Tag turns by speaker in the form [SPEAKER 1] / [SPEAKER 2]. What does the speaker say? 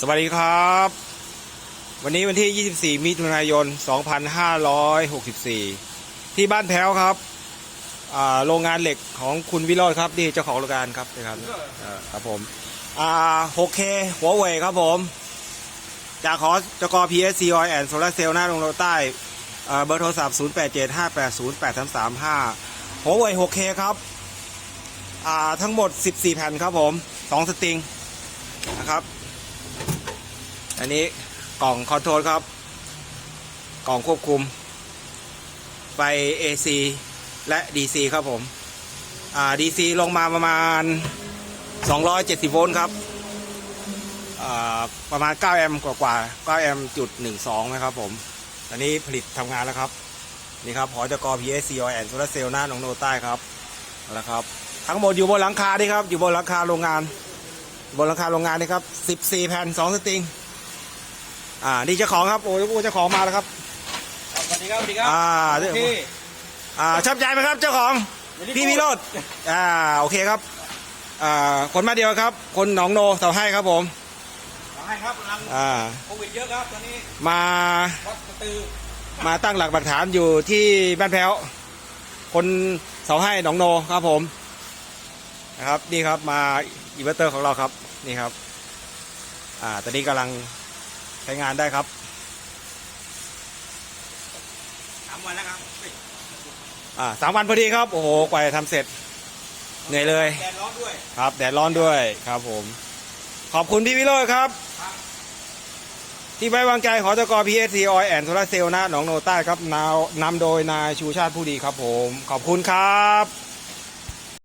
[SPEAKER 1] สวัสดีครับ วันนี้วันที่ 24 มิถุนายน 2564 ที่บ้านแพ้วครับโรงงานเหล็กของคุณวิโรจน์ครับนี่เจ้าของโรงงานครับนะครับครับผมอ่า 6K หัวเว่ยครับผม จากขอจกอ PSC Oil and Solar Cell หน้าโรงโลใต้เอ่อเบอร์โทรศัพท์ 0875808335 หัวเว่ย 6K ครับทั้งหมด 14 แผ่นครับผม 2 สตริงนะครับ อันนี้กล่องคอนโทรลครับ กล่องควบคุม ไฟ AC และ DC ครับผม อ่า DC ลงมาประมาณ 270 โวลต์ครับ อ่า ประมาณ 9 แอมป์กว่าๆ9แอมป์จุด12 นะครับผม ตอนนี้ผลิตทำงานแล้วครับ นี่ครับหอจก PSC Oil and Solar Cell หน้าหนองโนใต้ครับเอาละครับ ทั้งหมดอยู่บนหลังคานี่ครับ อยู่บนหลังคาโรงงาน บนหลังคาโรงงานนี่ครับ 14 แผ่น 2 สตริง อ่านี่เจ้าของครับโอ้ยโอ้ยเจ้าของมาแล้วครับ
[SPEAKER 2] สวัสดีครับสวัสดีครับ
[SPEAKER 1] อ่า
[SPEAKER 2] พี่
[SPEAKER 1] อ่าชอบใจไหมครับ เจ้าของพี่วิโรธอ่าโอเคครับอ่าคนมาเดียวครับ คนหนองโนเสาให้ครับผม
[SPEAKER 2] ขอให้ครับกำลัง
[SPEAKER 1] อ่า
[SPEAKER 2] โควิดเยอะครับตอนนี้
[SPEAKER 1] มา
[SPEAKER 2] วัดกระตือ
[SPEAKER 1] มาตั้งหลักปักฐานอยู่ที่บ้านแพ้วคนเสาให้หนองโนครับผมนะครับนี่ครับมาอีเวอร์เตอร์ของเราครับนี่ครับอ่าตอนนี้กำลัง ใช้งานได้ครับ
[SPEAKER 2] สามวันแล้วครับเฮ้ย
[SPEAKER 1] อ่าสามวันพอดีครับ โอ้โหกว่าจะทำเสร็จเหนื่อยเลย
[SPEAKER 2] แดดร้อนด้วย
[SPEAKER 1] ครับ แดดร้อนด้วยครับผม ขอบคุณพี่วิโรจน์ครับ
[SPEAKER 2] ครับ
[SPEAKER 1] ที่ไว้วางใจขอตกพีเอสซีออยแอนโซลาเซลนะหนองโนใต้ครับนาวนำโดยนายชูชาติผู้ดีครับผม ขอบคุณครับ